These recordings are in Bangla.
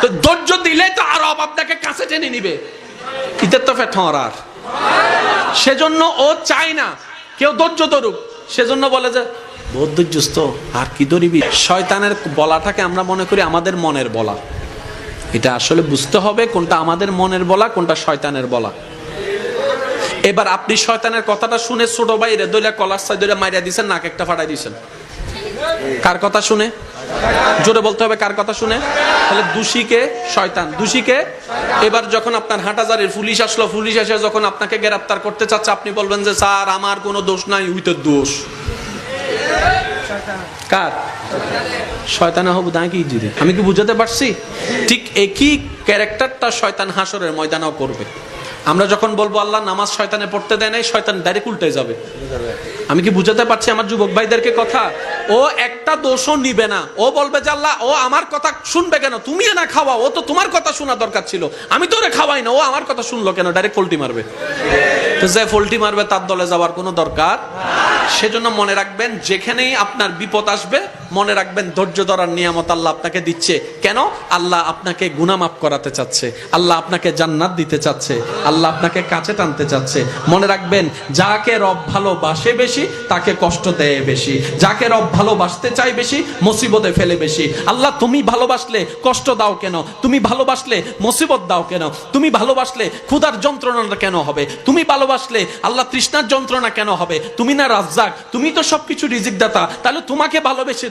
তো ধৈর্য দিলে তো আরও আপনাকে কাছে টেনে নিবে। ইতের তো ফেঠর আর। সেজন্য ও চায় না, কেউ ধৈর্য ধরুক। সেজন্য বলে যে ধৈর্যস্ত আর কি ধরিবি? শয়তানের বলাটাকে আমরা মনে করি আমাদের মনের বলা। এটা আসলে বুঝতে হবে কোনটা আমাদের মনের বলা, কোনটা শয়তানের বলা। এবার আপনি শয়তানের কথাটা শুনে ছোট ভাইরে দইলা কলার সাই দইলা মাইরা দিছেন, নাক একটা ফাটাই দিছেন। কার কথা শুনে? জোরে বলতে হবে কার কথা শুনে? তাহলে দোষীকে শয়তান, দোষীকে? এবার যখন আপনার হাটাজারের পুলিশ আসলো, পুলিশ এসে যখন আপনাকে গ্রেফতার করতে চাচ্ছে, আপনি বলবেন যে, স্যার, আমার কোনো দোষ নাই উইতের দোষ। কার? শয়তানা হব দাঁড়িয়ে কি জিরে আমি কি বুঝাতে পারছি? ঠিক একই ক্যারেক্টারটা শয়তান হাসরের ময়দানও করবে। আমরা যখন বলব, আল্লাহ, নামাজ শয়তানে পড়তে দেয় নাই, শয়তান ডাইরেক্ট উল্টে যাবে। আমি কি বুঝাতে পারছি আমার যুবক ভাইদেরকে কথা? ও একটা দোষও নিবে না। ও বলবে যে, আল্লাহ, ও আমার কথা শুনবে কেন? তুমি না খাওয়া, ও তো তোমার কথা শোনা দরকার ছিল। আমি তো ওরে খাওয়াই না, ও আমার কথা শুনলো কেন? ডাইরেক্ট পোল্টি মারবে। তো যে পোল্টি মারবে, তার দলে যাওয়ার কোনো দরকার সেজন্য মনে রাখবেন, যেখানেই আপনার বিপদ আসবে মনে রাখবেন, ধৈর্য ধরার নিয়ামত আল্লাহ আপনাকে দিচ্ছে। কেন? আল্লাহ আপনাকে গুনামাপ করাতে চাচ্ছে। আল্লাহ আপনাকে জান্নাত দিতে চাচ্ছে। আল্লাহ আপনাকে কাছে টানতে চাচ্ছে। মনে রাখবেন, যাকে রব ভালোবাসে বেশি, তাকে কষ্ট দেয় বেশি। যাকে রব ভালোবাসতে চাই বেশি, মুসিবতে ফেলে বেশি। আল্লাহ, তুমি ভালোবাসলে কষ্ট দাও কেন? তুমি ভালোবাসলে মুসিবত দাও কেন? তুমি ভালোবাসলে ক্ষুধার যন্ত্রণা কেন হবে? তুমি ভালোবাসলে আল্লাহ তৃষ্ণার যন্ত্রণা কেন হবে? তুমি না রাজ্জাক, তুমি তো সবকিছু রিজিক দাতা। তাহলে তোমাকে ভালোবেসে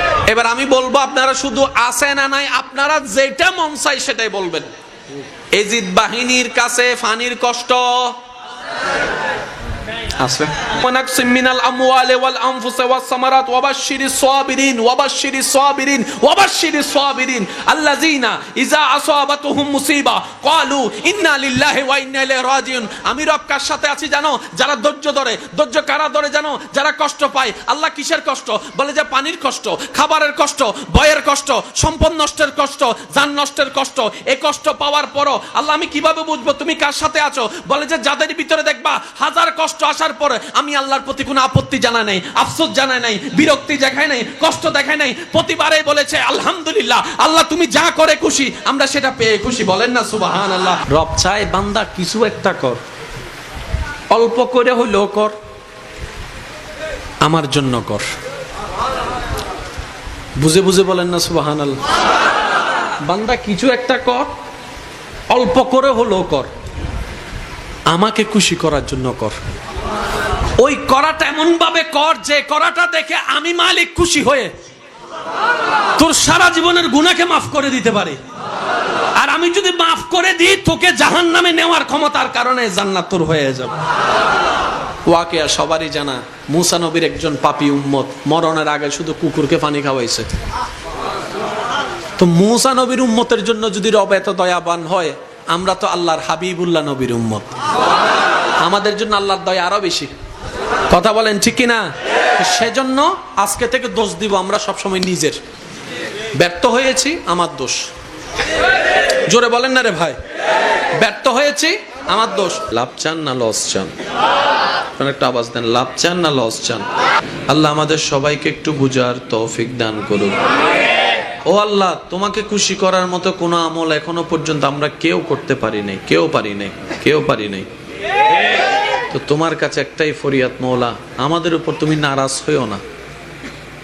এবার আমি বলব, আপনারা শুধু আসে না নাই, আপনারা যেটা মন চাই সেটাই বলবেন। এজিদ বাহিনীর কাছে ফানির কষ্ট। আছে ওয়াল ওয়াস সামারাত আল্লাযিনা ইযা আসাবাতুহুম মুসিবা ক্বালু ইন্না লিল্লাহি ওয়া ইন্না ইলাইহি রাজিউন আমি রব কার সাথে আছি জানো, যারা ধৈর্য ধরে, ধৈর্য কারা ধরে জানো? যারা কষ্ট পায়, আল্লাহ কিসের কষ্ট? বলে যে পানির কষ্ট, খাবারের কষ্ট ভয়ের কষ্ট, সম্পদ নষ্টের কষ্ট, যান নষ্টের কষ্ট এই কষ্ট পাওয়ার পরও আল্লাহ আমি কীভাবে বুঝব? তুমি কার সাথে আছো? বলে যে যাদের ভিতরে দেখবা, হাজার কষ্ট আসার পরে আমি আল্লাহর প্রতি কোনো আপত্তি জানা নাই, আফসোস জানায় নাই, বিরক্তি দেখায় নাই, কষ্ট দেখায় নাই। প্রতিবারে বলেছে, আলহামদুলিল্লাহ, আল্লাহ তুমি যা করে খুশি, আমরা সেটা পেয়ে খুশি। বলেন না সুবাহান আল্লাহ রব চায় বান্দা, কিছু একটা কর। অল্প করে হইলেও কর। আমার জন্য কর। বুঝে বুঝে বলেন না সুবাহান আল্লাহ বান্দা, কিছু একটা কর। অল্প করে হলেও কর। আমাকে খুশি করার জন্য কর। ওই করাটা এমন ভাবে কর যে করাটা দেখে আমি মালিক খুশি হয়ে তোর সারা জীবনের গুণাকে মাফ করে দিতে পারি। আর আমি যদি মাফ করে দিই, তোকে জাহান নামে নেওয়ার ক্ষমতার কারণে জান্নাত হয়ে যাবে। ওয়াকিয়া সবারই জানা, মুসা নবীর একজন পাপি উম্মত, মরণের আগে শুধু কুকুরকে পানি খাওয়াইছে। তো মুসা নবীর উম্মতের জন্য যদি রব এত দয়াবান হয়, আমরা তো আল্লাহর হাবিবুল্লাহ নবীর উম্মত। আমাদের জন্য আল্লাহর দয়া আরও বেশি। কথা বলেন, ঠিক কিনা? সেজন্য আজকে থেকে দোষ দিব আমরা সবসময় নিজের। ব্যর্থ হয়েছি, আমার দোষ। জোরে বলেন না রে ভাই। ব্যর্থ হয়েছি, আমার দোষ। লাভ চান না, লস চান? একটা আওয়াজ দেন, লাভ চান না, লস চান? আল্লাহ আমাদের সবাইকে একটু বুঝার তৌফিক দান করুন। ও আল্লাহ, তোমাকে খুশি করার মতো কোনো আমল এখনও পর্যন্ত আমরা কেউ করতে পারি নাই, কেউ পারি নাই, কেউ পারি নাই। তো তোমার কাছে একটাই ফরিয়াদ, মৌলা, আমাদের উপর তুমি নারাজ হইও না।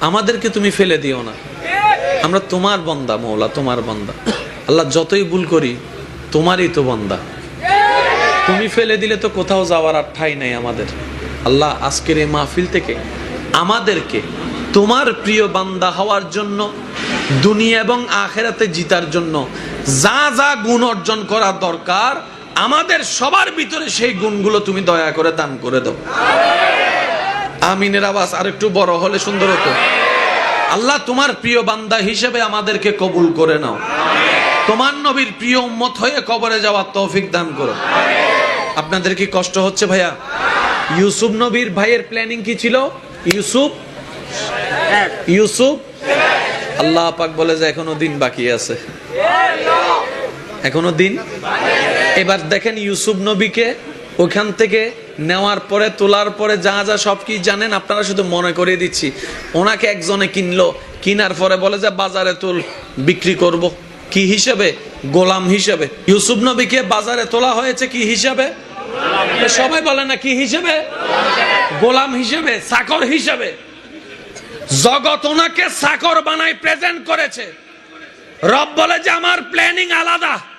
আমাদেরকে তুমি ফেলে দিও না। আমরা তোমার বন্দা, মৌলা, তোমার বন্দা। আল্লাহ যতই ভুল করি, তোমারই তো বন্দা। তুমি ফেলে দিলে তো কোথাও যাওয়ার আর ঠাই নাই আমাদের। আল্লাহ আজকের এই মাহফিল থেকে আমাদেরকে তোমার প্রিয় বান্দা হওয়ার জন্য, দুনিয়া এবং আখেরাতে জিতার জন্য যা যা গুণ অর্জন করা দরকার আমাদের সবার ভিতরে সেই গুণগুলো তুমি দয়া করে দান করে দাও। আমিনের আওয়াজ আর একটু বড় হলে সুন্দর হতো। আল্লাহ তোমার প্রিয় বান্দা হিসেবে আমাদেরকে কবুল করে নাও। তোমার নবীর প্রিয় উম্মত হয়ে কবরে যাওয়ার তৌফিক দান করো। আপনাদের কি কষ্ট হচ্ছে ভাইয়া? ইউসুফ নবীর ভাইয়ের প্ল্যানিং কি ছিল? ইউসুফ? ইউসুফ? আল্লাহ পাক বলে যে এখনও দিন বাকি আছে। এখনও দিন? এবার দেখেন ইউসুফ নবীকে ওখান থেকে নেওয়ার পরে, তোলার পরে যা যা সব কি জানেন? আপনারা শুধু মনে করিয়ে দিচ্ছি। ওনাকে একজনে কিনলো। কিনার পরে বলে যে, বাজারে তুল, বিক্রি করব। কি হিসেবে? গোলাম হিসেবে। ইউসুফ নবীকে বাজারে তোলা হয়েছে কি হিসাবে? সবাই বলে না, কি হিসেবে? গোলাম হিসেবে চাকর হিসেবে। জগৎ ওনাকে চাকর বানাই প্রেজেন্ট করেছে। রব বলে যে, আমার প্ল্যানিং আলাদা।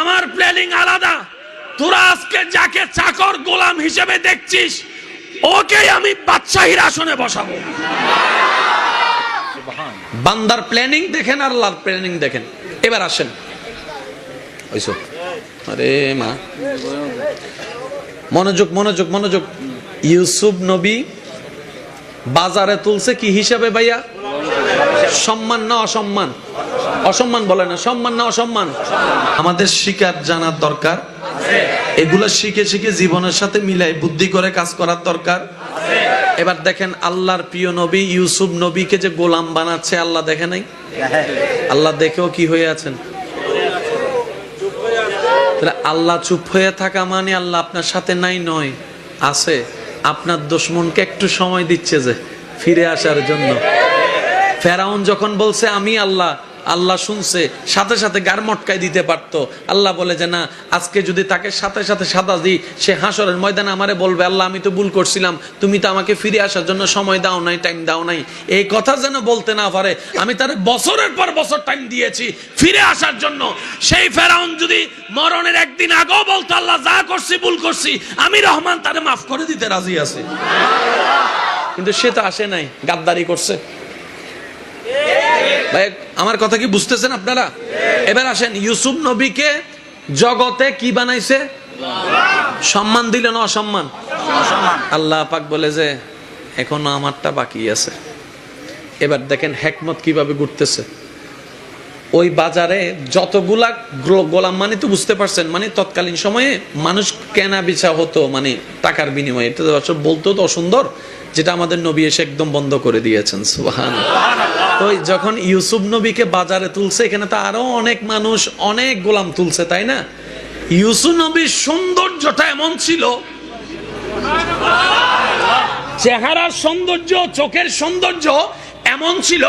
আমার প্ল্যানিং আলাদা। তোরা আজকে যাকে চাকর গোলাম হিসেবে দেখছিস ওকে আমি বাদশাহীর আসনে বসাবো। বান্দার প্ল্যানিং দেখেন আর আল্লাহর প্ল্যানিং দেখেন। এবার আসেন। ওইসো। আরে মা। মনোযোগ মনোযোগ মনোযোগ। ইউসুফ নবী বাজারে তুলছে কি হিসাবে ভাইয়া? সম্মান না অসম্মান? অসম্মান বলে না, সম্মান না অসম্মান। আমাদের শিকার জানার দরকার। এগুলো শিখে শিখে জীবনের সাথে মিলাই বুদ্ধি করে কাজ করার দরকার। এবার দেখেন আল্লাহর প্রিয় নবী ইউসুফ নবীকে যে গোলাম বানাচ্ছে, আল্লাহ দেখে নাই? আল্লাহ দেখেও কি হয়ে আছেন? তাহলে আল্লাহ চুপ হয়ে থাকা মানে আল্লাহ আপনার সাথে নাই নয়, আছে। আপনার দুশ্মনকে একটু সময় দিচ্ছে যে ফিরে আসার জন্য। ফেরাউন যখন বলছে, আমি আল্লাহ আল্লাহ শুনছে, সাথে সাথে গার মটকায় দিতে পারতো। আল্লাহ বলে যে, না, আজকে যদি তাকে সাথে সাথে সাদা দিই, সে হাসরের ময়দানে আমারে বলবে, আল্লাহ, আমি তো ভুল করছিলাম, তুমি তো আমাকে ফিরে আসার জন্য সময় দাও নাই টাইম দাও নাই। এই কথা যেন বলতে না পারে, আমি তার বছরের পর বছর টাইম দিয়েছি, ফিরে আসার জন্য। সেই ফেরাউন যদি মরণের একদিন আগেও বলতো, আল্লাহ, যা করছি, ভুল করছি, আমি রহমান তারে মাফ করে দিতে রাজি আছি। কিন্তু সে তো আসে নাই, গাদ্দারি করছে। ভাই আমার কথা কি বুঝতেছেন আপনারা? এবার আসেন ইউসুফ নবীকে জগতে কি বানাইছে? সম্মান দিল না অসম্মান। আল্লাহ পাক বলে যে এখনও আমারটা বাকি আছে। এবার দেখেন হেকমত কীভাবে ঘুরতেছে। ওই বাজারে যতগুলা গোলাম মানে তো বুঝতে পারছেন মানে তৎকালীন সময়ে মানুষ কেনা বেচা হতো মানে টাকার বিনিময়ে। এটা বলতেও তো অসুন্দর। যেটা আমাদের নবী এসে একদম বন্ধ করে দিয়েছেন সুহান তো যখন ইউসুফ নবীকে বাজারে তুলছে, এখানে তো আরও অনেক মানুষ, অনেক গোলাম তুলছে, তাই না? ইউসুফ নবীর সৌন্দর্যটা এমন ছিল, চেহারার সৌন্দর্য, চোখের সৌন্দর্য এমন ছিল,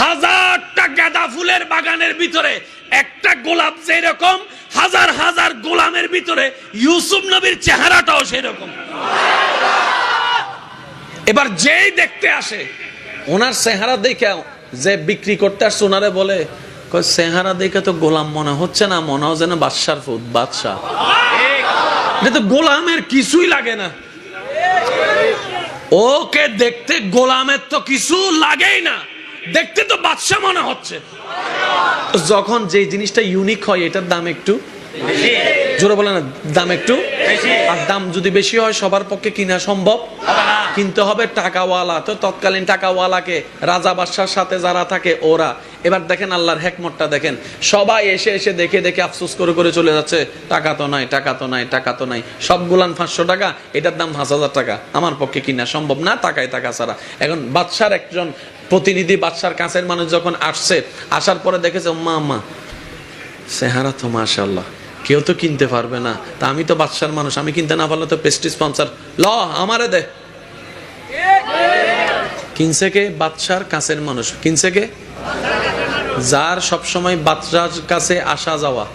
হাজারটা গাঁদা ফুলের বাগানের ভিতরে একটা গোলাপ যেরকম, হাজার হাজার গোলামের ভিতরে ইউসুফ নবীর চেহারাটাও সেরকম। এবার যেই দেখতে আসে, ওনার চেহারা দেখে যে বিক্রি করতে আসছে ওনারে বলে চেহারা দেখে তো গোলাম মনে হচ্ছে না, মনে হয় যেন বাদশার ফুদ বাদশাহ। গোলামের কিছুই লাগে না। ওকে দেখতে গোলামের তো কিছু লাগেই না। দেখতে তো বাদশা মনে হচ্ছে। যখন যে জিনিসটা ইউনিক হয়, এটার দাম একটু জোরে বলে না, দাম একটু? আর দাম যদি বেশি হয়, সবার পক্ষে কিনা সম্ভব? কিনতে হবে টাকাওয়ালা। তো তৎকালীন টাকাওয়ালাকে, রাজা বাদশার সাথে যারা থাকে, ওরা। এবার দেখেন আল্লাহর হেকমতটা দেখেন। সবাই এসে এসে দেখে দেখে আফসোস করে করে চলে যাচ্ছে। টাকা তো নাই, টাকা তো নাই, টাকা তো নাই। সব গুলান পাঁচশো টাকা, এটার দাম পাঁচ হাজার টাকা। আমার পক্ষে কিনা সম্ভব না টাকায় টাকা ছাড়া। এখন বাদশার একজন প্রতিনিধি বাদশার কাছের মানুষ যখন আসছে, আসার পরে দেখেছে মা মা চেহারা তো মাশাল্লাহ কেউ তো কিনতে পারবে না। তা আমি তো বাদশার মানুষ, আমি কিনতে না পারলে তো পেস্টি স্পন্সার ল, আমারে দে। কিনছে কে? বাদশার কাছের মানুষ। কিনছে কে? যার সবসময় বাদশার কাছে আসা যাওয়া।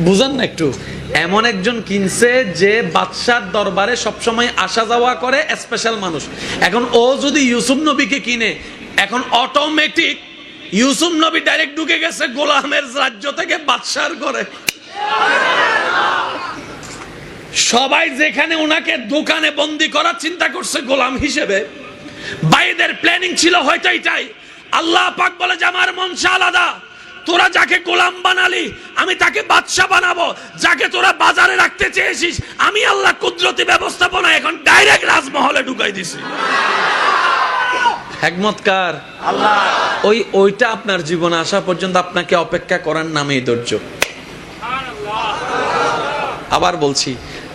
বুঝান না একটু। এমন একজন কিনছে যে বাদশার দরবারে সবসময় আসা যাওয়া করে স্পেশাল মানুষ। এখন ও যদি ইউসুফ নবীকে কিনে, এখন অটোমেটিক ইউসুফ নবী ডাইরেক্ট ঢুকে গেছে গোলামের রাজ্য থেকে বাদশার করে সবাই যেখানে ওনাকে দোকানে বন্দি করার চিন্তা করছে গোলাম হিসেবে, বাইদের প্ল্যানিং ছিল হয়তো এটাই। আল্লাহ পাক বলে যে, আমার মনসা আলাদা। তোরা যাকে গোলাম বানালি, আমি তাকে বাদশা বানাবো। যাকে তোরা বাজারে রাখতে চেয়েছিস, আমি আল্লাহ কুদরতি ব্যবস্থাপনা এখন ডাইরেক্ট রাজমহলে ঢুকাই দিছি। একমতকার ওই ওইটা আপনার জীবনে আসা পর্যন্ত আপনাকে অপেক্ষা করার নামেই ধৈর্য। আবার বলছি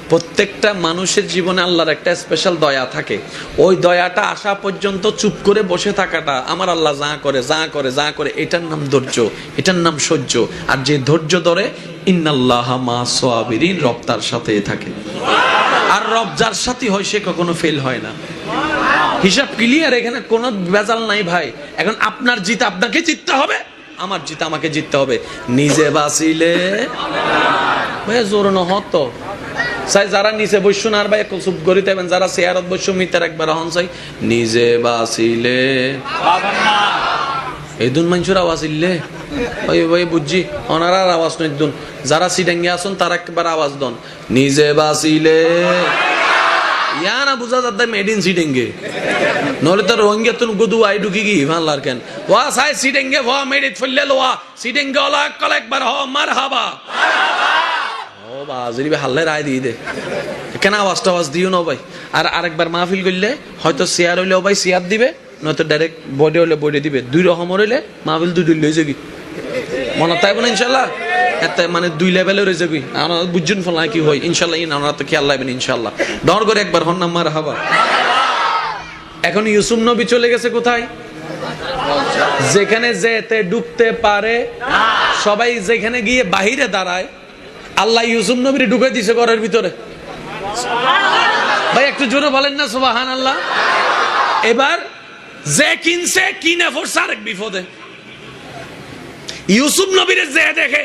প্রত্যেকটা মানুষের জীবনে আল্লাহর একটা স্পেশাল দয়া থাকে। ওই দয়াটা আসা পর্যন্ত চুপ করে বসে থাকাটা আমার আল্লাহ যা করে যা করে যা করে এটার নাম ধৈর্য এটার নাম সহ্য। আর যে ধৈর্য ধরে ইন্নাল্লাহ মা সোয়াবিরিন রব তার সাথে থাকে। আর রব যার সাথে হয় সে কখনো ফেল হয় না। হিসাব ক্লিয়ার এখানে কোনো বেজাল নাই ভাই। এখন আপনার জিত আপনাকে জিততে হবে, আমার জিত আমাকে জিততে হবে। নিজে বাঁচিলে ভাই জোর নহত। চাই যারা নিচে বৈশ্য না, আর ভাই চুপ করি থাকবেন, যারা চেয়ারত বৈশ্য মিটার একবার হন চাই। নিজে বাঁচিলে। এই দুন মানুষের আওয়াজ ইল্লে। ওই ওই বুঝছি ওনারার আওয়াজ নয় দুন। যারা সিডাঙ্গে আসুন তারা একবার আওয়াজ দন। নিজে বাঁচিলে। না বুঝা যাতে মেড সিডেঙ্গে নহলে তো রোহিঙ্গা তুন গুদু আই ঢুকি কেন ওয়া সাই সিডেঙ্গে ওয়া মেড ইট ফেললে লোয়া সিডেঙ্গে ওলা কল একবার হ মার ও বাজরি বে হাল্লে রায় দিয়ে দে। কেন আওয়াজ টাওয়াজ দিও না ভাই? আর আরেকবার মাহফিল করলে হয়তো চেয়ার হইলেও ভাই চেয়ার দিবে, নয়তো ডাইরেক্ট বডি হইলে বডি দিবে। দুই রকম হইলে মাহফিল দুই দুই লইছে কি? মনে তাই বলে ইনশাল্লাহ। এতে মানে দুই লেভেলে রয়েছে কি আমরা ফল কি হয়? ইনশাল্লাহ, ইন আমরা তো খেয়াল লাগবেন ইনশাল্লাহ। ডর করে একবার হন নাম্বার হাবা এখন ইউসুফ নবী চলে গেছে কোথায়? যেখানে যেতে ডুবতে পারে, সবাই যেখানে গিয়ে বাহিরে দাঁড়ায়, আল্লাহ ইউসুফ নবীর ঢুকে দিছে ঘরের ভিতরে। ভাই, একটু জোরে বলেন না সুবাহান আল্লাহ এবার যে কিনছে, কিনে ফোরছে আরেক বিপদে। ইউসুফ নবীর যে দেখে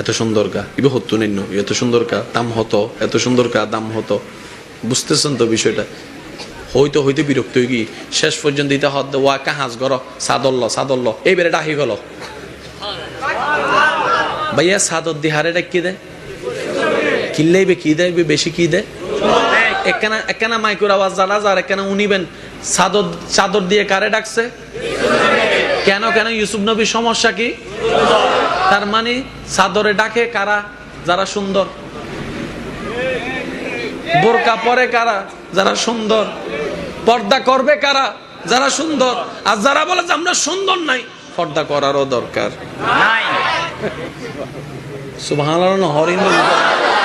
এত সুন্দর কা ইবে হতো নিন্ন এত সুন্দর কা দাম হতো, এত সুন্দর কা দাম হতো। বুঝতেছেন তো বিষয়টা? হইতে হইতে বিরক্ত হয়ে গিয়ে শেষ পর্যন্ত দিতে হদ ওয়া, কাহাজ গর, সাদল্ল সাদল্ল। এই বেড়ে ডাহি গেল। ভাইয়া সাদর দিহারে কি দেয়? কিনলেই বে কি দেয়? বেশি কি দেয়? একখানা একখানা মাইকুর আওয়াজ যারা যার একখানা উনিবেন চাদর চাদর দিয়ে কারে ডাকছে? কেন কেন? ইউসুফ নবীর সমস্যা কি? তার মানে চাদরে ডাকে কারা? যারা সুন্দর। বোরকা পরে কারা? যারা সুন্দর। পর্দা করবে কারা? যারা সুন্দর। আর যারা বলে যে আমরা সুন্দর নাই পর্দা করারও দরকার। সুবহানাল্লাহ হরিণ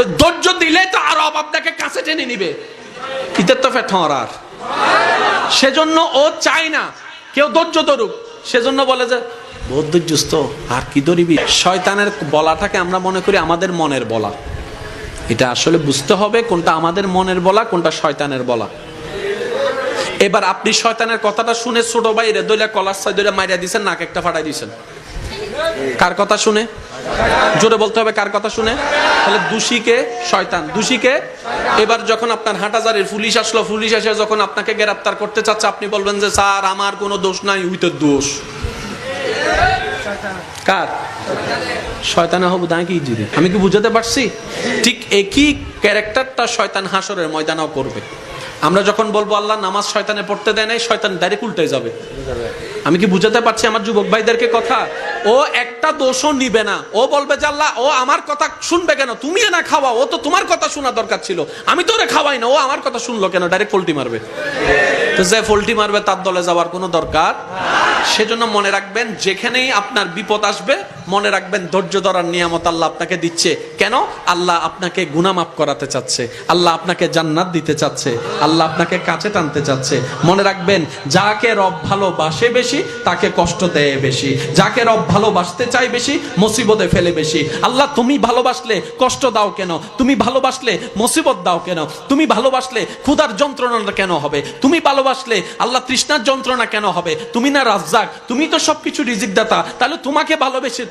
তো ধৈর্য দিলে তো আরও আপনাকে কাছে টেনে নিবে। ইতের তো ফেঠর আর। সেজন্য ও চায় না, কেউ ধৈর্য ধরুক। সেজন্য বলে যে, বহুত আর কি ধরিবি? শয়তানের বলাটাকে আমরা মনে করি আমাদের মনের বলা। এটা আসলে বুঝতে হবে কোনটা আমাদের মনের বলা, কোনটা শয়তানের বলা। এবার আপনি শয়তানের কথাটা শুনে ছোট ভাই রে দইলা কলার সাই দইলা মাইরা দিছেন, নাক একটা ফাটাই দিছেন। কার কথা শুনে? জোরে বলতে হবে কার কথা শুনে? তাহলে দোষীকে শয়তান। দোষীকে? এবার যখন আপনার হাটাজারের পুলিশ আসলো, পুলিশ এসে যখন আপনাকে গ্রেফতার করতে চাচ্ছে, আপনি বলবেন যে, স্যার, আমার কোনো দোষ নাই উইতে দোষ। কার? শয়তানা হব দাঁড়িয়ে কি জিরে আমি কি বুঝাতে পারছি? ঠিক একই ক্যারেক্টারটা শয়তান হাসরের ময়দানও করবে। আমরা যখন বলব, আল্লাহ নামাজ শয়তানে পড়তে দেয় নাই, শয়তান ডাইরেক্ট উল্টে যাবে। আমি কি বুঝাতে পারছি আমার যুবক ভাইদেরকে কথা? ও একটা দোষও নিবে না। ও বলবে যে, আল্লাহ, ও আমার কথা শুনবে কেন? তুমি না খাওয়া ও তো তোমার কথা শোনা দরকার ছিল। আমি তো ওরে খাওয়াই না। ও আমার কথা শুনলো কেন? ডাইরেক্ট পোল্টি মারবে। তো যে পোল্টি মারবে, তার দলে যাওয়ার কোনো দরকার? সেজন্য মনে রাখবেন, যেখানেই আপনার বিপদ আসবে মনে রাখবেন, ধৈর্য ধরার নিয়ামত আল্লাহ আপনাকে দিচ্ছে। কেন? আল্লাহ আপনাকে গুনামাপ করাতে চাচ্ছে। আল্লাহ আপনাকে জান্নাত দিতে চাচ্ছে। আল্লাহ আপনাকে কাছে টানতে চাচ্ছে। মনে রাখবেন, যাকে রব ভালোবাসে বেশি, তাকে কষ্ট দেয় বেশি। যাকে রব ভালোবাসতে চায় বেশি, মুসিবতে ফেলে বেশি। আল্লাহ, তুমি ভালোবাসলে কষ্ট দাও কেন? তুমি ভালোবাসলে মুসিবত দাও কেন? তুমি ভালোবাসলে ক্ষুধার যন্ত্রণা কেন হবে? তুমি ভালোবাসলে আল্লাহ তৃষ্ণার যন্ত্রণা কেন হবে? তুমি না রাজ্জাক। তুমি তো সবকিছু রিজিক দাতা। তাহলে তোমাকে ভালোবেসে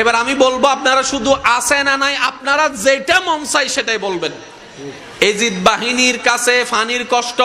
এবার আমি বলব, আপনারা শুধু আছে না নাই, আপনারা যেটা মন চাই সেটাই বলবেন। এজিদ বাহিনীর কাছে ফানির কষ্ট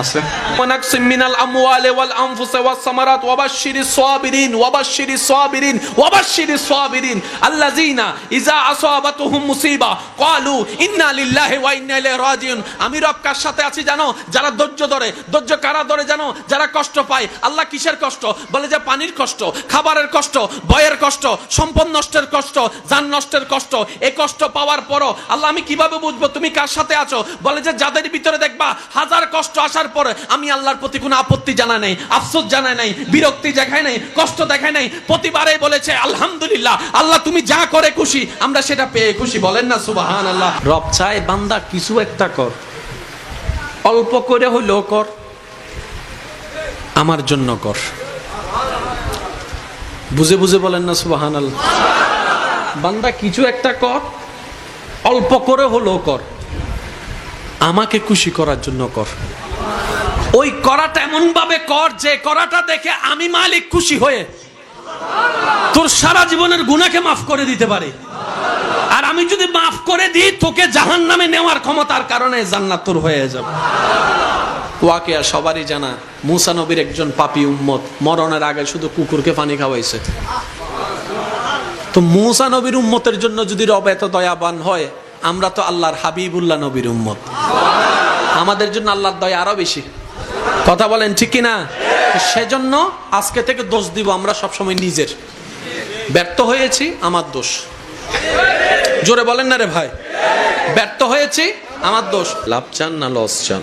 আছে ওয়ানাকসিম মিনাল আমওয়ালি ওয়াল আনফুসি ওয়াস সামারাত ওয়াবাশশিরিস সাবিরিন ওয়াবাশশিরিস সাবিরিন ওয়াবাশশিরিস সাবিরিন আল্লাযিনা ইযা আসাবাতুহুম মুসিবা ক্বালু ইন্না লিল্লাহি ওয়া ইন্না ইলাইহি রাজিউন আমি রক্কার সাথে আছি জানো? যারা ধৈর্য ধরে ধৈর্য কারা ধরে জানো? যারা কষ্ট পায়। আল্লাহ কিসের কষ্ট? বলে যে পানির কষ্ট, খাবারের কষ্ট ভয়ের কষ্ট, সম্পদ নষ্টের কষ্ট, যান নষ্টের কষ্ট। এই কষ্ট পাওয়ার পরও আল্লাহ আমি কীভাবে বুঝব? তুমি কার সাথে আছো? বলে যে যাদের ভিতরে দেখবা হাজার কষ্ট আসা আসার পরে আমি আল্লাহর প্রতি কোনো আপত্তি জানা নাই, আফসোস জানা নাই, বিরক্তি দেখায় নাই, কষ্ট দেখায় নাই। প্রতিবারে বলেছে, আলহামদুলিল্লাহ, আল্লাহ তুমি যা করে খুশি, আমরা সেটা পেয়ে খুশি। বলেন না সুবাহান আল্লাহ রব চায় বান্দা কিছু একটা কর, অল্প করে হইলেও কর, আমার জন্য কর। বুঝে বুঝে বলেন না সুবাহান আল্লাহ বান্দা কিছু একটা কর, অল্প করে হলেও কর, আমাকে খুশি করার জন্য কর। ওই করাটা এমন ভাবে কর যে করাটা দেখে আমি মালিক খুশি হয়ে তোর সারা জীবনের গুণাকে মাফ করে দিতে পারে। আর আমি যদি মাফ করে দিই, তোকে জাহান নামে নেওয়ার ক্ষমতার কারণে জান্নাত তোর হয়ে যাবে। ওয়াকিয়া সবারই জানা, মুসা একজন পাপি উম্মত, মরণের আগে শুধু কুকুরকে পানি খাওয়াইছে। তো মুসা উম্মতের জন্য যদি রব এত দয়াবান হয়, আমরা তো আল্লাহর হাবিবুল্লাহ নবীর উম্মত। আমাদের জন্য আল্লাহর দয়া আরও বেশি। কথা বলেন ঠিক কিনা? সেজন্য আজকে থেকে দোষ দিব আমরা সবসময় নিজের। ব্যর্থ হয়েছি, আমার দোষ। জোরে বলেন না রে ভাই। ব্যর্থ হয়েছি, আমার দোষ। লাভ চান না, লস চান?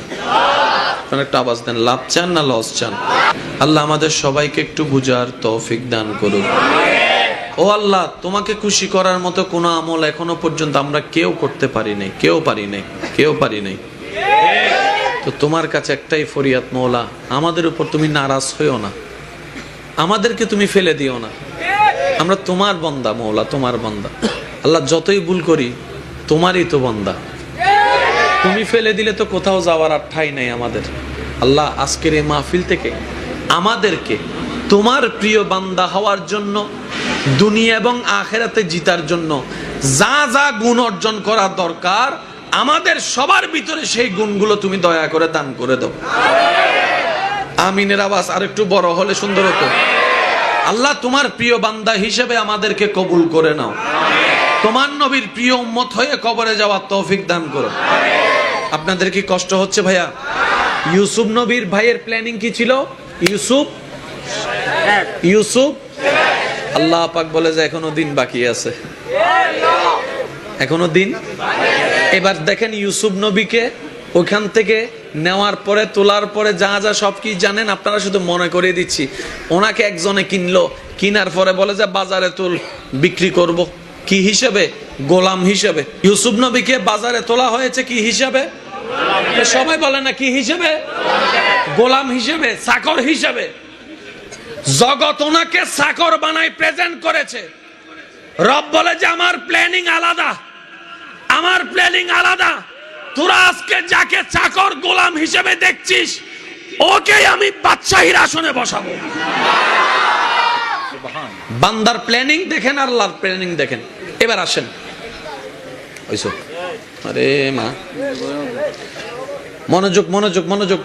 একটা আওয়াজ দেন, লাভ চান না, লস চান? আল্লাহ আমাদের সবাইকে একটু বুঝার তৌফিক দান করুন ও আল্লাহ, তোমাকে খুশি করার মতো কোনো আমল এখনও পর্যন্ত আমরা কেউ করতে পারি নাই, কেউ পারি নাই, কেউ পারি নাই। তো তোমার কাছে একটাই ফরিয়াদ, মৌলা, আমাদের উপর তুমি নারাজ হইও না। আমাদেরকে তুমি ফেলে দিও না। আমরা তোমার বন্দা, মৌলা, তোমার বন্দা। আল্লাহ যতই ভুল করি, তোমারই তো বন্দা। তুমি ফেলে দিলে তো কোথাও যাওয়ার আর ঠাই নাই আমাদের। আল্লাহ আজকের এই মাহফিল থেকে আমাদেরকে তোমার প্রিয় বান্দা হওয়ার জন্য, দুনিয়া এবং আখেরাতে জিতার জন্য যা যা গুণ অর্জন করা দরকার আমাদের সবার ভিতরে সেই গুণগুলো তুমি দয়া করে দান করে দাও। আমিনের আওয়াজ আর একটু বড় হলে সুন্দর হতো। আল্লাহ তোমার প্রিয় বান্দা হিসেবে আমাদেরকে কবুল করে নাও। তোমার নবীর প্রিয় উম্মত হয়ে কবরে যাওয়ার তৌফিক দান করো। আপনাদের কি কষ্ট হচ্ছে ভাইয়া? ইউসুফ নবীর ভাইয়ের প্ল্যানিং কি ছিল? ইউসুফ? ইউসুফ? আল্লাহ পাক বলে যে এখনও দিন বাকি আছে। এখনও দিন? এবার দেখেন ইউসুফ নবীকে ওখান থেকে নেওয়ার পরে, তোলার পরে যা যা সব কি জানেন, আপনারা শুধু মনে করিয়ে দিচ্ছি। ওনাকে একজনে কিনলো, কিনার পরে বলে যে, বাজারে তুল, বিক্রি করব। কি হিসেবে? গোলাম হিসেবে। ইউসুফ নবীকে বাজারে তোলা হয়েছে কি হিসাবে? সবাই বলে না, কি হিসেবে? গোলাম হিসেবে চাকর হিসেবে। জগৎ ওনাকে চাকর বানাই প্রেজেন্ট করেছে। রব বলে যে, আমার প্ল্যানিং আলাদা। আমার প্ল্যানিং আলাদা। তোরা আজকে যাকে চাকর গোলাম হিসেবে দেখছিস ওকে আমি বাদশাহীর আসনে বসাবো। বান্দার প্ল্যানিং দেখেন আর আল্লাহর প্ল্যানিং দেখেন। এবার আসেন। ওইসব আরে মা। মনোযোগ মনোযোগ মনোযোগ।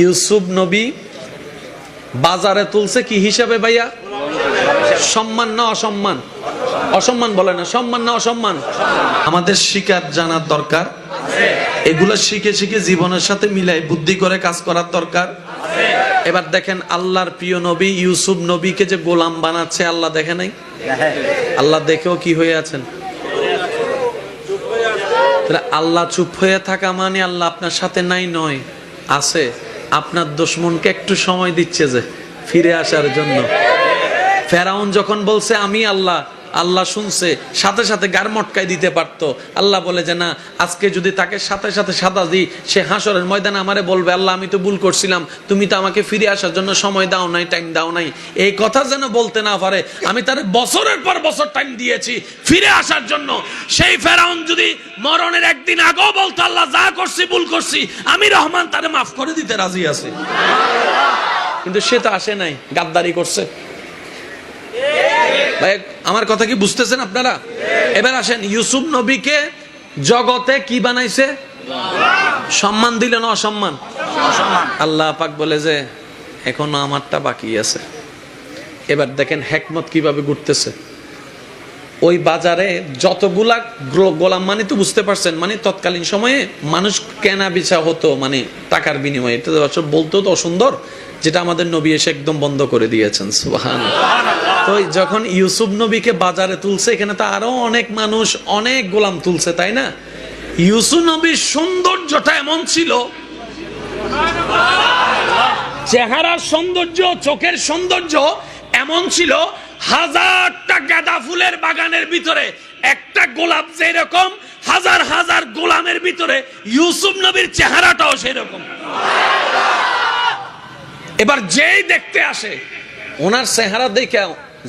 ইউসুফ নবী বাজারে তুলছে কি হিসাবে ভাইয়া? সম্মান না অসম্মান? অসম্মান বলে না, সম্মান না অসম্মান? আমাদের শিকার জানার দরকার। এগুলো শিখে শিখে জীবনের সাথে মিলাই বুদ্ধি করে কাজ করার দরকার। এবার দেখেন আল্লাহর প্রিয় নবী, ইউসুফ নবীকে যে গোলাম বানাচ্ছে, আল্লাহ দেখে নাই? আল্লাহ দেখেও কি হয়ে আছেন? আল্লাহ চুপ হয়ে থাকা মানে আল্লাহ আপনার সাথে নাই নয়, আছে। আপনার দুশ্মনকে একটু সময় দিচ্ছে যে ফিরে আসার জন্য। ফেরাউন যখন বলছে, আমি আল্লাহ আল্লাহ শুনছে, সাথে সাথে গার মটকাই দিতে পারতো। আল্লাহ বলে যে, না, আজকে যদি তাকে সাথে সাথে সাদা দিই, সে হাসরের ময়দানে আমারে বলবে, আল্লাহ, আমি তো ভুল করছিলাম, তুমি তো আমাকে ফিরে আসার জন্য সময় দাও নাই টাইম দাও নাই। এই কথা যেন বলতে না পারে, আমি তার বছরের পর বছর টাইম দিয়েছি, ফিরে আসার জন্য। সেই ফেরাউন যদি মরণের একদিন আগেও বলতো, আল্লাহ, যা করছি, ভুল করছি, আমি রহমান তারে মাফ করে দিতে রাজি আছি। কিন্তু সে তো আসে নাই, গাদ্দারি করছে। ভাই, আমার কথা কি বুঝতেছেন আপনারা? এবার আসেন, ইউসুফ নবীকে জগতে কি বানাইছে? সম্মান দিল না অসম্মান? আল্লাহ পাক বলে যে, এখনও আমারটা বাকি আছে। এবার দেখেন হেকমত কীভাবে ঘুরতেছে। ওই বাজারে যতগুলা গোলাম মানে তো বুঝতে পারছেন মানে তৎকালীন সময়ে মানুষ কেনা বেচা হতো মানে টাকার বিনিময়ে। এটা বলতেও তো অসুন্দর। যেটা আমাদের নবী এসে একদম বন্ধ করে দিয়েছেন সুবহান তো যখন ইউসুফ নবীকে বাজারে তুলছে, এখানে তো আরও অনেক মানুষ, অনেক গোলাম তুলছে, তাই না? ইউসুফ নবীর সৌন্দর্যটা এমন ছিল, চেহারার সৌন্দর্য, চোখের সৌন্দর্য এমন ছিল, হাজারটা গাঁদা ফুলের বাগানের ভিতরে একটা গোলাপ যেরকম, হাজার হাজার গোলামের ভিতরে ইউসুফ নবীর চেহারাটাও সেরকম। এবার যেই দেখতে আসে, ওনার চেহারা দেখে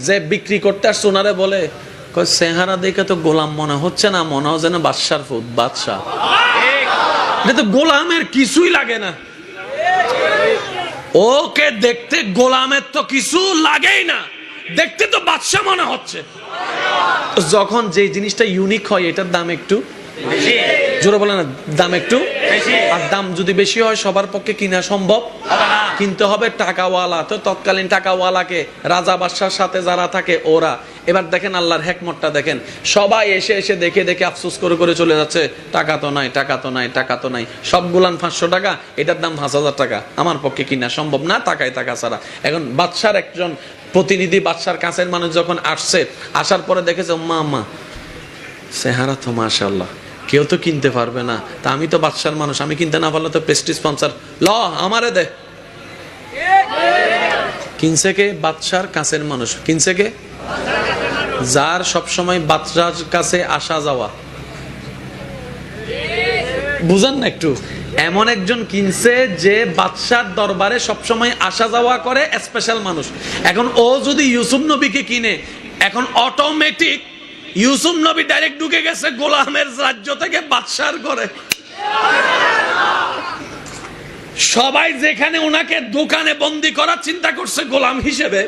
যে বিক্রি করতে আসছে, ওনারে বলে চেহারা দেখে তো গোলাম মনে হচ্ছে না, মনে হয় যেন বাদশার ফুট বাদশাহ। এটা তো গোলামের কিছুই লাগে না। ওকে দেখতে গোলামের তো কিছু লাগেই না। দেখতে তো বাদশা মনে হচ্ছে। যখন যে জিনিসটা ইউনিক হয়, এটার দাম একটু জোরে বলে না দাম একটু? আর দাম যদি বেশি হয় সবার পক্ষে কিনা সম্ভব? কিনতে হবে টাকাওয়ালা। তো তৎকালীন টাকাওয়ালাকে রাজা বাদশার সাথে যারা থাকে ওরা। এবার দেখেন আল্লাহর হেকমতটা দেখেন। সবাই এসে এসে দেখে দেখে আফসোস করে করে চলে যাচ্ছে। টাকা তো নাই টাকা তো নাই টাকা তো নাই। সব গুলান পাঁচশো টাকা এটার দাম পাঁচ হাজার টাকা। আমার পক্ষে কিনা সম্ভব না টাকায় টাকা ছাড়া। এখন বাদশার একজন প্রতিনিধি বাদশার কাছের মানুষ যখন আসছে আসার পরে দেখেছে মা মা চেহারা তো মাশাল্লাহ কেউ তো কিনতে পারবে না। তা আমি তো বাদশার মানুষ, আমি কিনতে না পারলে তো প্রেস্টিজ স্পন্সার ল, আমারে দে। কিনছে কে? বাদশার কাছের মানুষ। কিনছে কে? যার সবসময় বাদশার কাছে আসা যাওয়া। বুঝান না একটু। এমন একজন কিনছে যে বাদশার দরবারে সবসময় আসা যাওয়া করে স্পেশাল মানুষ। এখন ও যদি ইউসুফ নবীকে কিনে, এখন অটোমেটিক ইউসুফ নবী ডাইরেক্ট ঢুকে গেছে গোলামের রাজ্য থেকে বাদশার করে সবাই যেখানে ওনাকে দোকানে বন্দি করার চিন্তা করছে, গোলাম হিসেবে।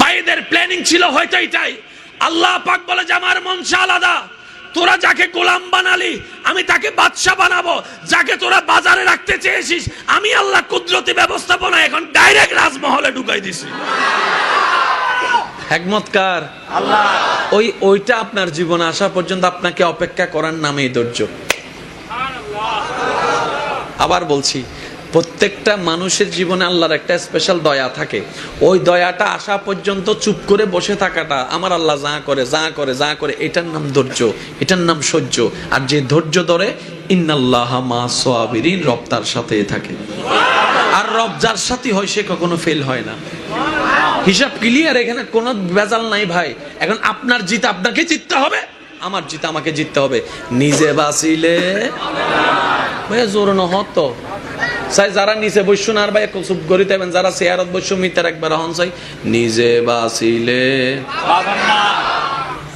বাইদের প্ল্যানিং ছিল হয়তো এটাই। আল্লাহ পাক বলে যে, আমার মনসা আলাদা। তোরা যাকে গোলাম বানালি, আমি তাকে বাদশাহ বানাবো। যাকে তোরা বাজারে রাখতে চেয়েছিস, আমি আল্লাহ কুদরতি ব্যবস্থাপনা এখন ডাইরেক্ট রাজমহলে ঢুকাই দিছি। একমতকার। ওই ওইটা আপনার জীবনে আসা পর্যন্ত আপনাকে অপেক্ষা করার নামেই ধৈর্য। আবার বলছি প্রত্যেকটা মানুষের জীবনে আল্লাহর একটা স্পেশাল দয়া থাকে। ওই দয়াটা আসা পর্যন্ত চুপ করে বসে থাকাটা আমার আল্লাহ যা করে যা করে যা করে এটার নাম ধৈর্য এটার নাম সহ্য। আর যে ধৈর্য ধরে ইন্নাল্লাহ মা সোয়াবিরিন রব তার সাথে থাকে। আর রব যার সাথে হয়, সে কখনো ফেল হয় না। হিসাব ক্লিয়ার এখানে কোনো বেজাল নাই ভাই। এখন আপনার জিত আপনাকে জিততে হবে, আমার জিত আমাকে জিততে হবে। নিজে বাঁচিলে, ভাই, জোর নহত। চাই যারা নিচে বসছো না, আর ভাই চুপ করি দেবেন যারা চেয়ারত বসছো মিটার একবার হন চাই। নিজে বাঁচিলে।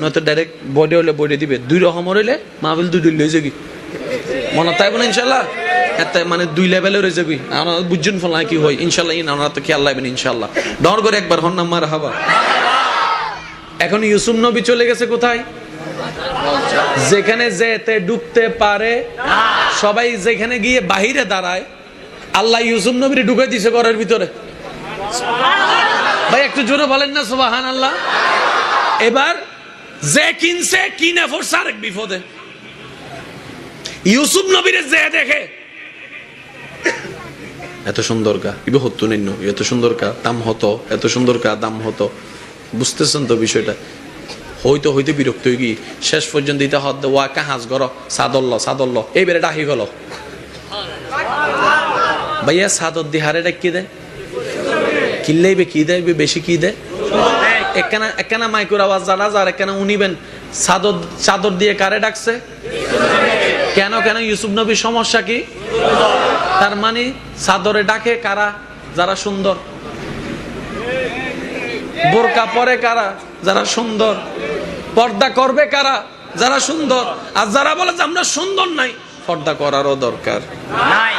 নয়তো ডাইরেক্ট বডি হলে বডি দিবে। দুই রকম হইলে মাহবিল দুই লই যাবি। মনে তাইব না ইনশাল্লাহ এতে মানে দুই লেভেলে রয়ে যাবি। আমরা বুঝছেন ফলা কি হয়। ইনশাল্লাহ ইন আমরা তো খেয়াল লাগবেন ইনশাল্লাহ ডর করে একবার হন নাম্বার এখন ইউসুফ নবী চলে গেছে কোথায়? যেখানে যেতে ডুবতে পারে, সবাই যেখানে গিয়ে বাহিরে দাঁড়ায়, আল্লাহ ইউসুফ নবীর ঢুকে দিছে ঘরের ভিতরে। ভাই, একটু জোরে বলেন না সুবাহান আল্লাহ এবার যে কিনছে, কিনে ফোরছে আরেক বিপদে। ইউসুফ নবীরে যে দেখে। এত সুন্দর গা ইবে হতো নিন্ন এত সুন্দর কা দাম হতো, এত সুন্দর কা দাম হতো। বুঝতেছেন তো বিষয়টা? হইতে হইতে বিরক্ত হয়ে গিয়ে শেষ পর্যন্ত দিতে হদ ওয়া কাহাজ গর, সাদল্ল সাদল্ল। এইবারে ডাহি গেল। ভাইয়া সাদর দিহারে ডাকি দেয় কিনলেইবে কি দেয় বেশি কি দেয়? একখানা একখানা মাইকুর আওয়াজ যার একখানা উনিবেন চাদর চাদর দিয়ে কারে ডাকছে? কেন কেন? ইউসুফ নবীর সমস্যা কি? তার মানে চাদরে ডাকে কারা? যারা সুন্দর। বোরকা পরে কারা? যারা সুন্দর। পর্দা করবে কারা? যারা সুন্দর। আর যারা বলে যে আমরা সুন্দর নাই, পর্দা করারও দরকার। নাই।